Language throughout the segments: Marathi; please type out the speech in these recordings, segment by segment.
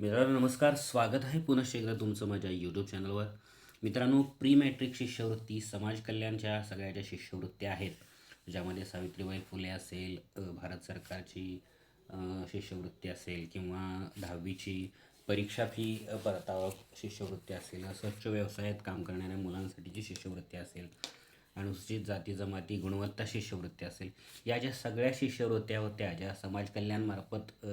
मित्रांनो नमस्कार. स्वागत आहे पुनश्च एकदा तुमचं माझ्या यूट्यूब चॅनलवर मित्रांनो प्री मॅट्रिक शिष्यवृत्ती समाज कल्याणच्या सगळ्या ज्या शिष्यवृत्त्या आहेत ज्यामध्ये सावित्रीबाई फुले असेल भारत सरकारची शिष्यवृत्ती असेल किंवा दहावीची परीक्षा फी परतावा शिष्यवृत्ती असेल स्वच्छ व्यवसायात काम करणाऱ्या मुलांसाठीची शिष्यवृत्ती असेल अनुसूचित जाती जमाती गुणवत्ता शिष्यवृत्ती असेल. या ज्या सगळ्या शिष्यवृत्त्या होत्या ज्या समाज कल्याणमार्फत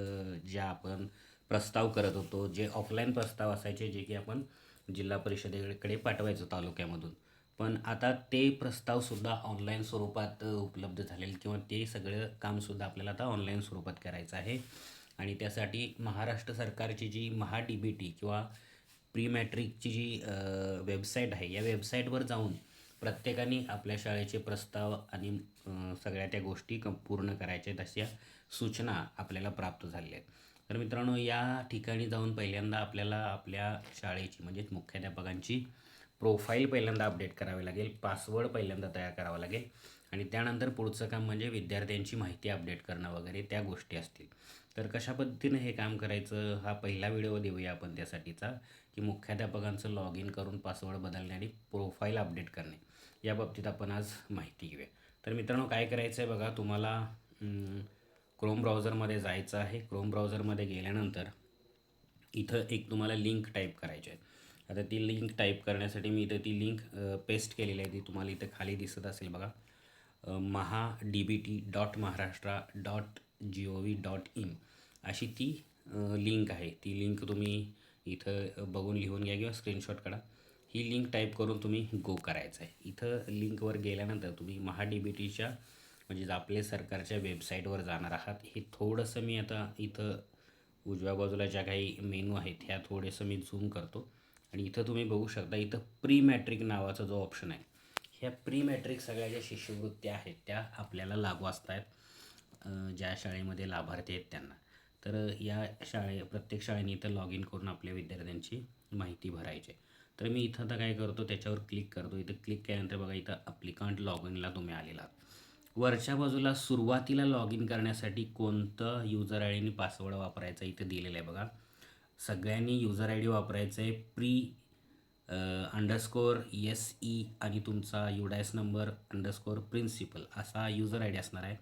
ज्या आपण प्रस्ताव करत होतो जे ऑफलाईन प्रस्ताव असायचे जे की आपण जिल्हा परिषदेकडे पाठवायचो तालुक्यामधून. पण आता ते प्रस्तावसुद्धा ऑनलाईन स्वरूपात उपलब्ध झालेले किंवा ते सगळं कामसुद्धा आपल्याला आता ऑनलाईन स्वरूपात करायचं आहे. आणि त्यासाठी महाराष्ट्र सरकारची जी महा डी बी टी किंवा प्री मॅट्रिकची जी वेबसाईट आहे या वेबसाईटवर जाऊन प्रत्येकाने आपल्या शाळेचे प्रस्ताव आणि सगळ्या त्या गोष्टी क पूर्ण करायच्या आहेत अशा सूचना आपल्याला प्राप्त झालेल्या आहेत. तर मित्रांनो या ठिकाणी जाऊन पहिल्यांदा आपल्याला आपल्या शाळेची म्हणजेच मुख्याध्यापकांची प्रोफाईल पहिल्यांदा अपडेट करावी लागेल पासवर्ड पहिल्यांदा तयार करावा लागेल आणि त्यानंतर पुढचं काम म्हणजे विद्यार्थ्यांची माहिती अपडेट करणं वगैरे त्या गोष्टी असतील. तर कशा पद्धतीनं हे काम करायचं हा पहिला व्हिडिओ देऊया आपण त्यासाठीचा की मुख्याध्यापकांचं लॉग इन करून पासवर्ड बदलणे आणि प्रोफाईल अपडेट करणे. याबाबतीत आपण आज माहिती घेऊया. तर मित्रांनो काय करायचं आहे बघा तुम्हाला क्रोम ब्राउझरमध्ये जायचं आहे. क्रोम ब्राउझरमध्ये गेल्यानंतर इथं एक तुम्हाला लिंक टाईप करायची आहे. आता ती लिंक टाईप करण्यासाठी मी इथं ती लिंक पेस्ट केलेली आहे. ती तुम्हाला इथं खाली दिसत असेल बघा. Maha D B T dot Maharashtra dot G O V dot in अशी ती लिंक आहे. ती लिंक तुम्ही इथं बघून लिहून घ्या किंवा स्क्रीनशॉट काढा. ही लिंक टाईप करून तुम्ही गो करायचं आहे. इथं लिंकवर गेल्यानंतर तुम्ही महा डी बी टीच्या म्हणजे आपले सरकारच्या वेबसाईटवर जाणार आहात हे थोडंसं मी आता इथं उजव्या बाजूला ज्या काही मेनू आहेत ह्या थोडेसं मी झूम करतो. आणि इथं तुम्ही बघू शकता इथं प्री मॅट्रिक नावाचा जो ऑप्शन आहे ह्या प्री मॅट्रिक सगळ्या ज्या शिष्यवृत्त्या आहेत त्या आपल्याला लागू असत आहेत ज्या शाळेमध्ये लाभार्थी आहेत त्यांना. तर या शाळे प्रत्येक शाळेने इथं लॉग इन करून आपल्या विद्यार्थ्यांची माहिती भरायची. आहे. तर मी इथं आता काय करतो त्याच्यावर क्लिक करतो. इथं क्लिक केल्यानंतर बघा इथं अप्लिकंट लॉग इनला तुम्ही आलेला आहात. वरच्या बाजूला सुरुवातीला लॉग इन करण्यासाठी कोणतं युजर आय डी आणि पासवर्ड वापरायचा इथं दिलेलं आहे बघा. सगळ्यांनी युजर आय डी वापरायचं आहे प्री अंडरस्कोअर एस ई आणि तुमचा युडायस नंबर अंडरस्कोअर प्रिन्सिपल असा युजर आय डी असणार आहे.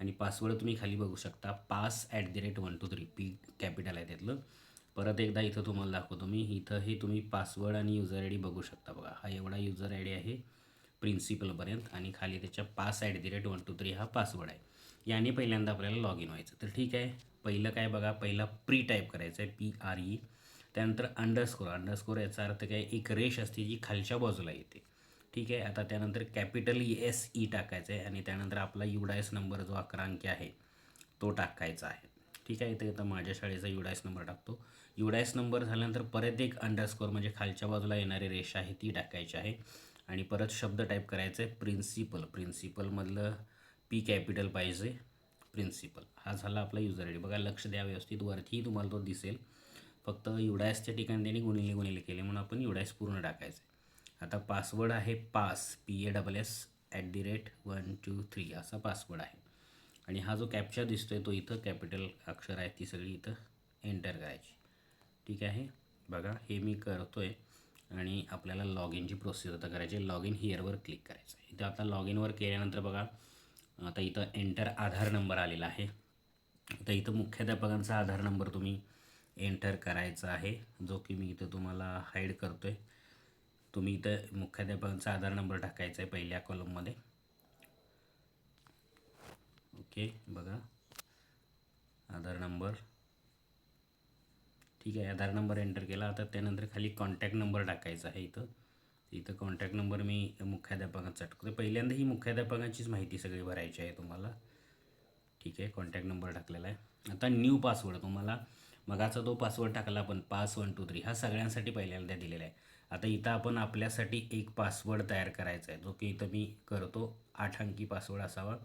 आणि पासवर्ड तुम्ही खाली बघू शकता. Pass at the rate one two three P capital आहे त्यातलं. परत एकदा इथं तुम्हाला दाखवतो मी. इथं हे तुम्ही पासवर्ड आणि युजर आय डी बघू शकता बघा. हा एवढा युजर आय डी आहे. प्रिन्सिपलपर्यंत आणि खाली त्याच्या pass at the rate one two three हा पासवर्ड आहे. याने पहिल्यांदा आपल्याला लॉग इन व्हायचं. तर ठीक आहे. पहिलं काय बघा पहिला प्री टाईप करायचं आहे पी आर ई त्यानंतर अंडरस्कोर अंडरस्कोर याचा अर्थ काय? एक रेष असते जी खालच्या बाजूला येते. ठीक आहे? आता त्यानंतर कॅपिटल एस ई टाकायचं आहे आणि त्यानंतर आपला युडायस नंबर जो अकरा अंकी आहे तो टाकायचा आहे. ठीक आहे? इथे आता माझ्या शाळेचा युडायस नंबर टाकतो. युडायस नंबर झाल्यानंतर परत एक अंडरस्कोर म्हणजे खालच्या बाजूला येणारी रेषा आहे ती टाकायची आहे. आणि परत शब्द टाईप करायचा आहे प्रिन्सिपल प्रिन्सिपलमधलं पी कॅपिटल पाहिजे. प्रिन्सिपल हा झाला आपला युजर आय डी बघा लक्ष द्या व्यवस्थित. वरतीही तुम्हाला तो दिसेल. फक्त युडायसच्या ठिकाणी त्यांनी गुणिले गुणिले केले म्हणून आपण युडायस पूर्ण टाकायचं. आहे आता पासवर्ड आहे pass P A double S at the rate one two three असा पासवर्ड आहे. आणि हा जो कॅप्चा आहे तो इथं कॅपिटल अक्षर आहे ती सगळी इथं एंटर करायची. ठीक आहे? बघा हे मी करतो आहे आणि आपल्याला लॉग इनची प्रोसेस आता करायची लॉग इन हिअरवर क्लिक करायचं आहे. इथं आता लॉग इनवर केल्यानंतर बघा आता इथं एंटर आधार नंबर आलेला आहे. तर इथं मुख्याध्यापकांचा आधार नंबर तुम्ही एंटर करायचा आहे जो की मी इथं तुम्हाला हाईड करतो आहे तुम्ही इथं मुख्याध्यापकांचा आधार नंबर टाकायचा आहे पहिल्या कॉलममध्ये ओके बघा. आधार नंबर ठीक आहे आधार नंबर एंटर केला आता त्यानंतर खाली कॉन्टॅक्ट नंबर टाकायचा आहे इथं. इथं कॉन्टॅक्ट नंबर मी मुख्याध्यापकांचा टाकतो पहिल्यांदा ही मुख्याध्यापकांचीच माहिती सगळी भरायची आहे तुम्हाला. ठीक आहे कॉन्टॅक्ट नंबर टाकलेला आहे. आता न्यू पासवर्ड तुम्हाला मगाचा तो पासवर्ड टाकला आपण पास वन टू थ्री हा सगळ्यांसाठी पहिल्यांदा दिलेला आहे आता इथं आपण आपल्यासाठी एक पासवर्ड तयार करायचा आहे जो की इथं मी करतो आठ अंकी पासवर्ड असावा.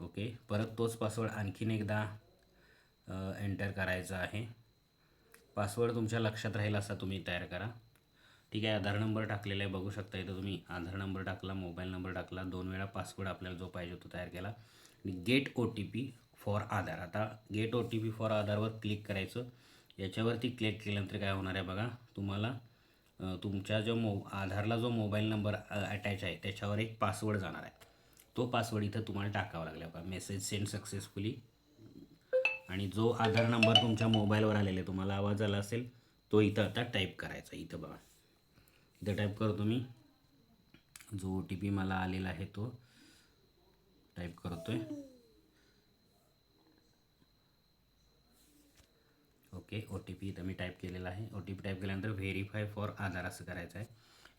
ओके परत तोच पासवर्ड आणखीन एकदा एंटर करायचा आहे. पासवर्ड तुमच्या लक्षात राहील असा तुम्ही तयार करा. ठीक आहे आधार नंबर टाकलेला आहे बघू शकता इथं तुम्ही. आधार नंबर टाकला मोबाईल नंबर टाकला दोन वेळा पासवर्ड आपल्याला जो पाहिजे तो तयार केला. आणि get O T P for Aadhaar. आता get O T P for आधारवर क्लिक करायचं. याच्यावरती क्लिक केल्यानंतर काय होणार आहे बघा तुम्हाला तुमच्या जो मो आधारला जो मोबाईल नंबर अटॅच आहे त्याच्यावर एक पासवर्ड जाणार आहे. तो पासवर्ड इथं तुम्हाला टाकावा लागला बघा. मेसेज सेंड सक्सेसफुली आणि जो आधार नंबर तुमच्या मोबाईलवर आलेला आहे तुम्हाला आवाज आला असेल तो इथं आता टाईप करायचा इथं बघा. इथं टाईप करतो मी जो ओ टी पी मला आलेला आहे तो टाईप करतो आहे ओके ओ टी पी इथं मी टाईप केलेला आहे. ओ टी पी टाईप केल्यानंतर व्हेरीफाय फॉर आधार असं करायचं आहे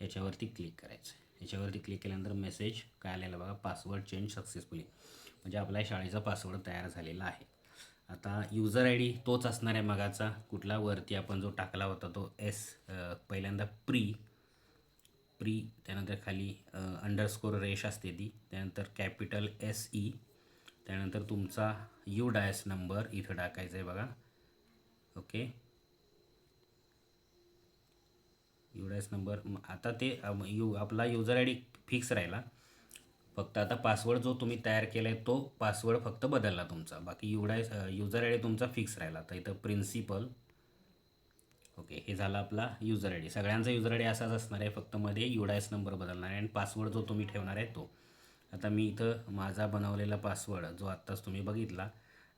याच्यावरती क्लिक करायचं आहे याच्यावरती क्लिक केल्यानंतर मेसेज काय आलेला बघा पासवर्ड चेंज सक्सेसफुली म्हणजे आपल्या शाळेचा पासवर्ड तयार झालेला आहे. आता युजर आय डी तोच असणार आहे मगाचा. कुठला? वरती आपण जो टाकला होता तो एस पहिल्यांदा प्री प्री त्यानंतर खाली अंडरस्कोर रेश असते ती. त्यानंतर कॅपिटल एस ई त्यानंतर तुमचा यू डायस नंबर इथं टाकायचा आहे बघा. ओके यू डायस नंबर आता ते यू आपला युजर आय डी फिक्स राहिला. फक्त आता पासवर्ड जो तुम्ही तयार केला आहे तो पासवर्ड फक्त बदलला तुमचा. बाकी यू युजर आय डी तुमचा फिक्स राहिला. तर इथं प्रिन्सिपल ओके हे झालं आपला युजर आय डी सगळ्यांचा युजर आय डी असाच असणार आहे फक्त मध्ये युडायस नंबर बदलणार आहे. आणि पासवर्ड जो तुम्ही ठेवणार आहे तो. आता मी इथं माझा बनवलेला पासवर्ड जो आत्ताच तुम्ही बघितला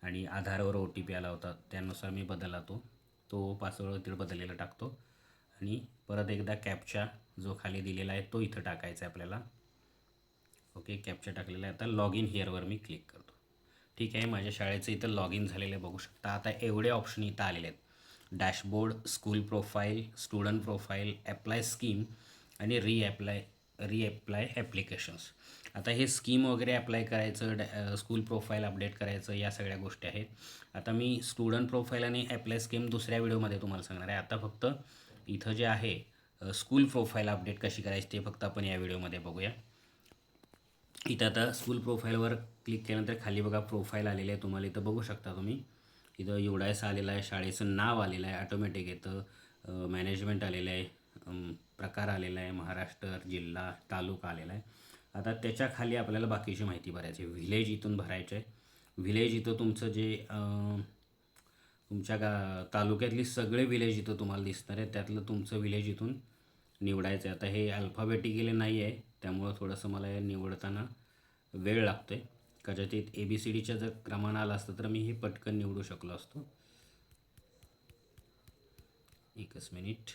आणि आधारवर ओ टी पी आला होता त्यानुसार मी बदलला तो तो पासवर्ड तिथं बदललेला टाकतो. आणि परत एकदा कॅपचा जो खाली दिलेला आहे तो इथं टाकायचा आहे आपल्याला. ओके कॅप्चर टाकलेला आहे. आता लॉग इन हिअरवर मी क्लिक करतो. ठीक आहे माझ्या शाळेचं इथं लॉग इन झालेलं आहे बघू शकता. आता एवढे ऑप्शन इथं आलेले आहेत. Dashboard school profile student profile apply scheme आणि री ॲप्लाय ॲप्लिकेशन्स आता हे स्कीम वगैरे अप्लाय करायचं डॅ स्कूल प्रोफाईल अपडेट करायचं या सगळ्या गोष्टी आहेत. आता मी स्टुडंट प्रोफाईल आणि ॲप्लाय स्कीम दुसऱ्या व्हिडिओमध्ये तुम्हाला सांगणार आहे. आता फक्त इथं जे आहे स्कूल प्रोफाईल अपडेट कशी करायची ते फक्त आपण या व्हिडिओमध्ये बघूया. इथं आता स्कूल प्रोफाईलवर क्लिक केल्यानंतर खाली बघा प्रोफाईल आलेले आहे तुम्हाला इथं बघू शकता तुम्ही. इथं एवढायचं आलेलं आहे शाळेचं नाव आलेलं आहे ऑटोमॅटिक येतं. मॅनेजमेंट आलेलं आहे प्रकार आलेला आहे महाराष्ट्र जिल्हा तालुका आलेला आहे. आता त्याच्याखाली आपल्याला बाकीची माहिती भरायची आहे. व्हिलेज इथून भरायचं आहे. व्हिलेज इथं तुमचं जे तुमच्या गा तालुक्यातली सगळे विलेज इथं तुम्हाला दिसणार आहे त्यातलं तुमचं विलेज इथून निवडायचं आहे. आता हे अल्फाबेटिकली नाही आहे. त्यामुळं थोडंसं मला हे निवडताना वेळ लागतो आहे कदाचित ए बी सी डीच्या जर क्रमानं आला असतं तर मी हे पटकन निवडू शकलो असतो. एकच मिनिट.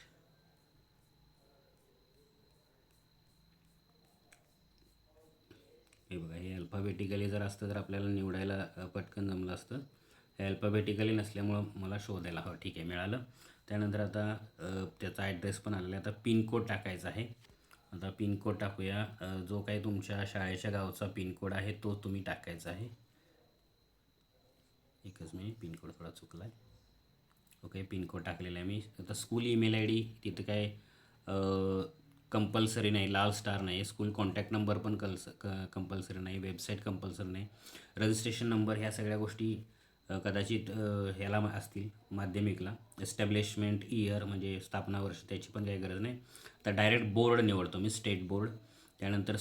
हे बघा हे अल्फाबेटिकली जर असतं तर आपल्याला निवडायला पटकन जमलं असतं. हे अल्फाबेटिकली नसल्यामुळं मला शोधायला हवं. ठीक आहे मिळालं. त्यानंतर आता त्याचा ॲड्रेस पण आलेला आहे. आता पिनकोड टाकायचा आहे. आता पिनकोड टाकूया. जो काही तुमच्या शाळेच्या गावचा पिनकोड आहे तो तुम्ही टाकायचा आहे. एकच मी पिनकोड थोडा चुकला आहे ओके पिनकोड टाकलेला आहे मी. आता स्कूल ईमेल आय डी तिथं काय कंपल्सरी नाही लाल स्टार नाही. स्कूल कॉन्टॅक्ट नंबर पण कल्स क कंपल्सरी नाही वेबसाईट कंपल्सरी नाही. रजिस्ट्रेशन नंबर ह्या सगळ्या गोष्टी कदाचित ह्याला असतील माध्यमिकला. एस्टॅब्लिशमेंट इयर म्हणजे स्थापना वर्ष त्याची पण काही गरज नाही. तर डायरेक्ट बोर्ड निवडतो मी स्टेट बोर्ड त्यानंतर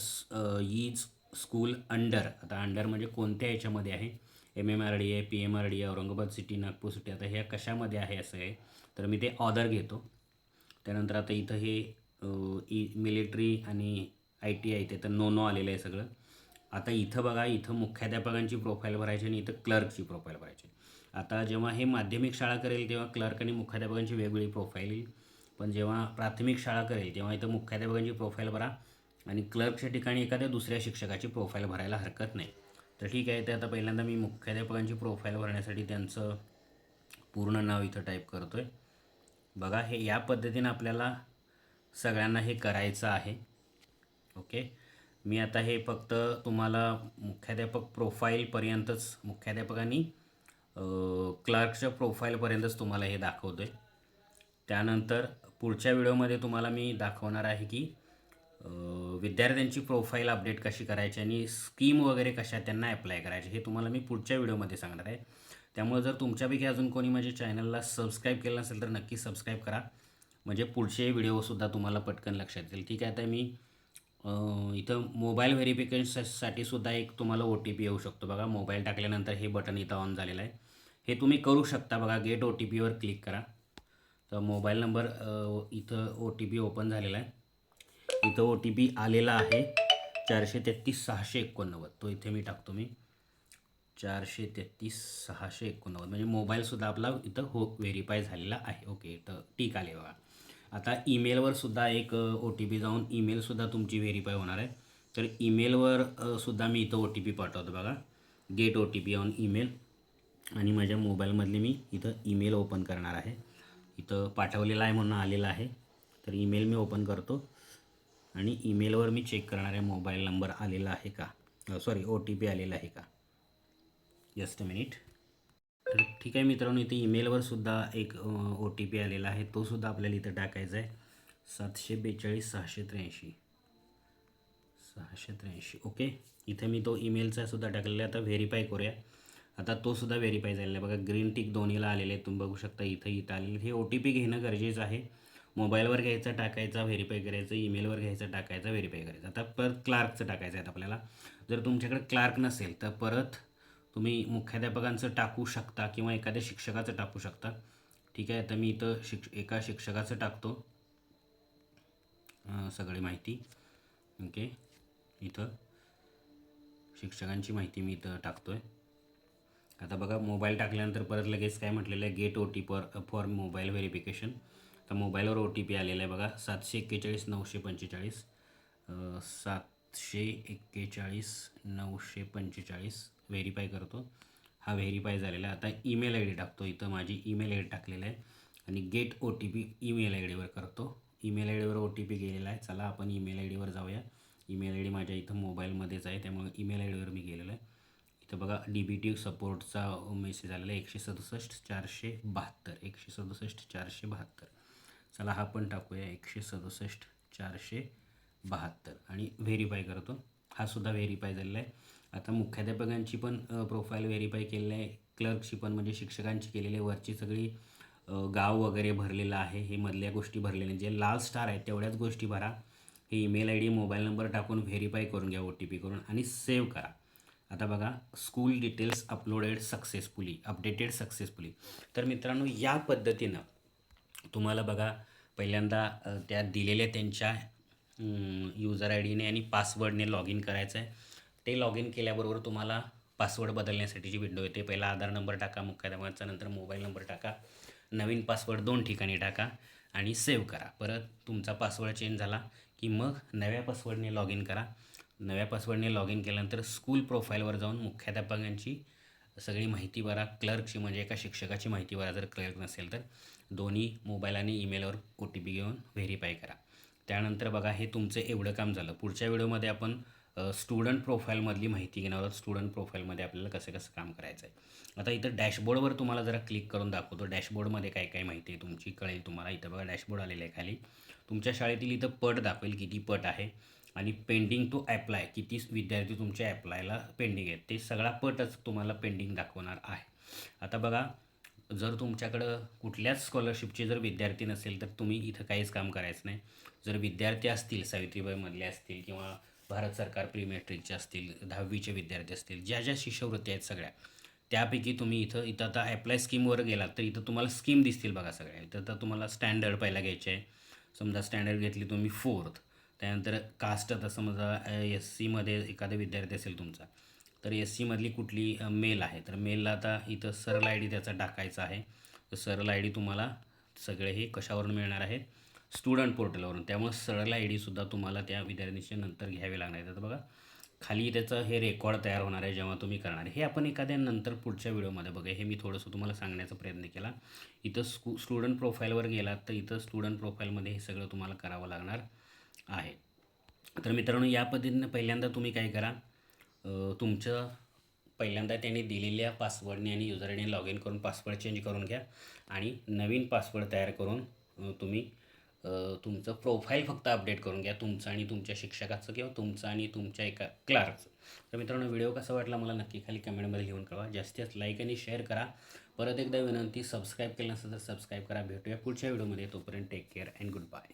ईज स्कूल अंडर आता अंडर म्हणजे कोणत्या याच्यामध्ये आहे? एम एम आर डी आहे पी एम आर डी आहे औरंगाबाद सिटी नागपूर सिटी आता ह्या कशामध्ये आहे असं आहे? तर मी ते ऑर्डर घेतो. त्यानंतर आता इथं हे ई मिलिटरी आणि आय टी आय ते तर नो नो आलेलं आहे सगळं. आता इथं बघा इथं मुख्याध्यापकांची प्रोफाईल भरायची आणि इथं क्लर्कची प्रोफाईल भरायची. आता जेव्हा हे माध्यमिक शाळा करेल तेव्हा क्लर्क आणि मुख्याध्यापकांची वेगवेगळी प्रोफाईल येईल. पण जेव्हा प्राथमिक शाळा करेल तेव्हा इथं मुख्याध्यापकांची प्रोफाईल भरा आणि क्लर्कच्या ठिकाणी एखाद्या दुसऱ्या शिक्षकाची प्रोफाईल भरायला हरकत नाही. तर ठीक आहे ते आता पहिल्यांदा मी मुख्याध्यापकांची प्रोफाईल भरण्यासाठी त्यांचं पूर्ण नाव इथं टाईप करतो आहे बघा हे या पद्धतीनं आपल्याला सगळ्यांना हे करायचं आहे. ओके मी आता हे फक्त तुम्हाला मुख्याध्यापक प्रोफाईलपर्यंतच मुख्याध्यापकांनी क्लार्कच्या प्रोफाईलपर्यंतच तुम्हाला हे दाखवतो आहे त्यानंतर पुढच्या व्हिडिओमध्ये तुम्हाला मी दाखवणार आहे की विद्यार्थ्यांची प्रोफाईल अपडेट कशी करायची आणि स्कीम वगैरे कशा त्यांना अप्लाय करायचे हे तुम्हाला मी पुढच्या व्हिडिओमध्ये सांगणार आहे. त्यामुळे जर तुमच्यापैकी अजून कोणी माझ्या चॅनलला सबस्क्राईब केलं नसेल तर नक्की सबस्क्राईब करा. म्हणजे पुढचे व्हिडिओसुद्धा तुम्हाला पटकन लक्षात येतील. ठीक आहे आता मी इथं मोबाईल व्हेरिफिकेशनसाठी सुद्धा एक तुम्हाला ओ टी पी येऊ शकतो. बघा मोबाईल टाकल्यानंतर हे बटन इथं ऑन झालेलं आहे. हे तुम्ही करू शकता बघा गेट ओ टी पीवर क्लिक करा. तर मोबाईल नंबर इथं ओ टी पी ओपन झालेला आहे. इथं ओ टी पी आलेला आहे. चारशे तेहतीस सहाशे एकोणनव्वद. तो इथे मी टाकतो मी. चारशे तेहतीस सहाशे एकोणनव्वद. म्हणजे मोबाईलसुद्धा आपला इथं हो व्हेरीफाय झालेला आहे. ओके इथं ठीक आले बघा. आता ईमेलवर सुद्धा एक ओ टी पी जाऊन ईमेलसुद्धा तुमची व्हेरीफाय होणार आहे. तर ईमेलवर सुद्धा मी इथं ओ टी पी पाठवतो बघा. Get O T P on email आणि माझ्या मोबाईलमधले मी इथं ईमेल ओपन करणार आहे. इथं पाठवलेला आहे म्हणून आलेला आहे. तर ईमेल मी ओपन करतो. आणि ईमेलवर मी चेक करणार आहे मोबाईल नंबर आलेला आहे का? सॉरी ओ टी पी आलेला आहे का? जस्ट अ मिनिट तर ठीक आहे मित्रांनो इथे ईमेलवर सुद्धा एक ओ टी पी आलेला आहे. तो सुद्धा आपल्याला इथं टाकायचा आहे. सातशे बेचाळीस सहाशे त्र्याऐंशी. सहाशे त्र्याऐंशी. ओके? इथे मी तो ईमेलचा सुद्धा टाकलेला आहे. आता व्हेरीफाय करूया. आता तो सुद्धा व्हेरीफाय झालेला आहे. बघा ग्रीन टिक दोन्हीला आलेले आहे तुम्ही बघू शकता इथं इथं आलेले. हे ओ टी पी घेणं गरजेचं आहे. मोबाईलवर घ्यायचा टाकायचा व्हेरीफाय करायचं ईमेलवर घ्यायचा टाकायचा व्हेरीफाय करायचं. आता परत क्लार्कचं टाकायचं आहे आपल्याला. जर तुमच्याकडे क्लार्क नसेल तर परत तुम्ही मुख्याध्यापकांचं टाकू शकता किंवा एखाद्या शिक्षकाचं टाकू शकता. ठीक आहे तर मी इथं शिक्ष एका शिक्षकाचं टाकतो. सगळी माहिती. ओके इथं. शिक्षकांची माहिती मी इथं टाकतो आहे आता बघा मोबाईल टाकल्यानंतर परत लगेच काय म्हटलेलं आहे? Get O T P for mobile verification. तर मोबाईलवर ओ टी पी आलेला आहे बघा सातशे एक्केचाळीस नऊशे पंचेचाळीस. सातशे एक्केचाळीस नऊशे पंचेचाळीस. व्हेरीफाय करतो. हा व्हेरीफाय झालेला आता ईमेल आय डी टाकतो. इथं माझी ईमेल आय डी टाकलेलं आहे. आणि get O T P email I डीवर करतो. ईमेल आय डीवर ओ टी पी गेलेला आहे. चला आपण ईमेल आय डीवर जाऊया. ईमेल आय डी माझ्या इथं मोबाईलमध्येच आहे. त्यामुळे ईमेल आय डीवर मी गेलेलो आहे. इथं बघा डी बी टी सपोर्टचा मेसेज आलेला आहे. एकशे सदुसष्ट चारशे बहात्तर. एकशे सदुसष्ट चारशे बहात्तर. चला हा पण टाकूया. एकशे सदुसष्ट चारशे बहात्तर. आणि व्हेरीफाय करतो. हा सुद्धा व्हेरीफाय झालेला आहे. आता मुख्याध्यापकांची पण प्रोफाईल व्हेरीफाय केलेलं आहे. क्लर्कची पण म्हणजे शिक्षकांची केलेली आहे. वरची सगळी गाव वगैरे भरलेलं आहे. हे मधल्या गोष्टी भरलेल्या आहेत. जे लाल स्टार आहेत तेवढ्याच गोष्टी भरा. हे email I D mobile number टाकून व्हेरीफाय करून घ्या ओ टी पी करून आणि सेव्ह करा. आता बघा school details uploaded successfully updated successfully तर मित्रांनो या पद्धतीनं तुम्हाला बघा पहिल्यांदा त्या दिलेल्या त्यांच्या युजर आय डीने आणि पासवर्डने लॉग इन करायचं आहे ते लॉग इन केल्याबरोबर तुम्हाला पासवर्ड बदलण्यासाठीची विंडो येते. पहिला आधार नंबर टाका मुख्याध्यापकाचा नंतर मोबाईल नंबर टाका नवीन पासवर्ड दोन ठिकाणी टाका आणि सेव्ह करा. परत तुमचा पासवर्ड चेंज झाला की मग नव्या पासवर्डने लॉग इन करा. नव्या पासवर्डने लॉग इन केल्यानंतर स्कूल प्रोफाईलवर जाऊन मुख्याध्यापकांची सगळी माहिती भरा. क्लर्कची म्हणजे एका शिक्षकाची माहिती भरा. जर क्लर्क नसेल तर. दोन्ही मोबाईल आणि ईमेलवर ओ टी पी घेऊन व्हेरीफाय करा. त्यानंतर बघा हे तुमचं एवढं काम झालं. पुढच्या व्हिडिओमध्ये आपण स्टुडंट प्रोफाईलमधली माहिती घेणार आहोत. स्टुडंट प्रोफाईलमध्ये आपल्याला कसं कसं काम करायचं आहे आता इथं डॅशबोर्डवर तुम्हाला जरा क्लिक करून दाखवतो. डॅशबोर्डमध्ये काय काय माहिती आहे तुमची कळेल तुम्हाला. इथं बघा डॅशबोर्ड आलेलं आहे खाली. तुमच्या शाळेतील इथं पट दाखवेल किती पट आहे आणि पेंडिंग टू ॲप्लाय किती विद्यार्थी तुमच्या ॲप्लायला पेंडिंग आहेत. ते सगळा पटच तुम्हाला पेंडिंग दाखवणार आहे. आता बघा जर तुमच्याकडं कुठल्याच स्कॉलरशिपचे जर विद्यार्थी नसेल तर तुम्ही इथं काहीच काम करायचं नाही. जर विद्यार्थी असतील सावित्रीबाईमधले असतील किंवा भारत सरकार प्री मॅट्रिकचे असतील दहावीचे विद्यार्थी असतील ज्या ज्या शिष्यवृत्ती आहेत सगळ्या त्यापैकी तुम्ही इथं इथं आता ॲप्लाय स्कीमवर गेलात तर इथं तुम्हाला स्कीम दिसतील बघा सगळ्या. इथं तर तुम्हाला स्टँडर्ड पहिला घ्यायचे आहे. समजा स्टँडर्ड घेतली तुम्ही फोर्थ त्यानंतर कास्ट आता समजा एस सीमध्ये एखादा विद्यार्थी असेल तुमचा तर एस सीमधली कुठली मेल आहे. तर मेलला आता इथं सरळ आय डी त्याचा टाकायचा आहे. तर सरळ आय डी तुम्हाला सगळे हे कशावरून मिळणार आहे? स्टुडंट पोर्टलवरून त्यामुळे सरळ आय डीसुद्धा तुम्हाला त्या विद्यार्थ्यांचे नंतर घ्यावे लागणार आहेत तर बघा खाली त्याचं हे रेकॉर्ड तयार होणार आहे जेव्हा तुम्ही करणार. आहे हे आपण एखाद्या नंतर पुढच्या व्हिडिओमध्ये बघा हे मी थोडंसं तुम्हाला सांगण्याचा प्रयत्न केला. इथं स्कू स्टुडंट प्रोफाईलवर गेलात तर इथं स्टुडंट प्रोफाईलमध्ये हे सगळं तुम्हाला करावं लागणार आहे. तर मित्रांनो या पद्धतीनं पहिल्यांदा तुम्ही काय करा? तुमचं पहिल्यांदा त्यांनी दिलेल्या पासवर्डने आणि युजरने लॉग इन करून पासवर्ड चेंज करून घ्या आणि नवीन पासवर्ड तयार करून तुम्ही तुमचं प्रोफाईल फक्त अपडेट करून घ्या. तुमचं आणि तुमच्या शिक्षकाचं किंवा तुमचं आणि तुमच्या एका क्लार्कचं तर मित्रांनो व्हिडिओ कसा वाटला मला नक्की खाली कमेंटमध्ये लिहून कळवा. जास्तीत लाईक आणि शेअर करा. परत एकदा विनंती सबस्क्राईब केलं नसेल तर सबस्क्राईब करा. भेटूया पुढच्या व्हिडिओमध्ये तोपर्यंत take care and good bye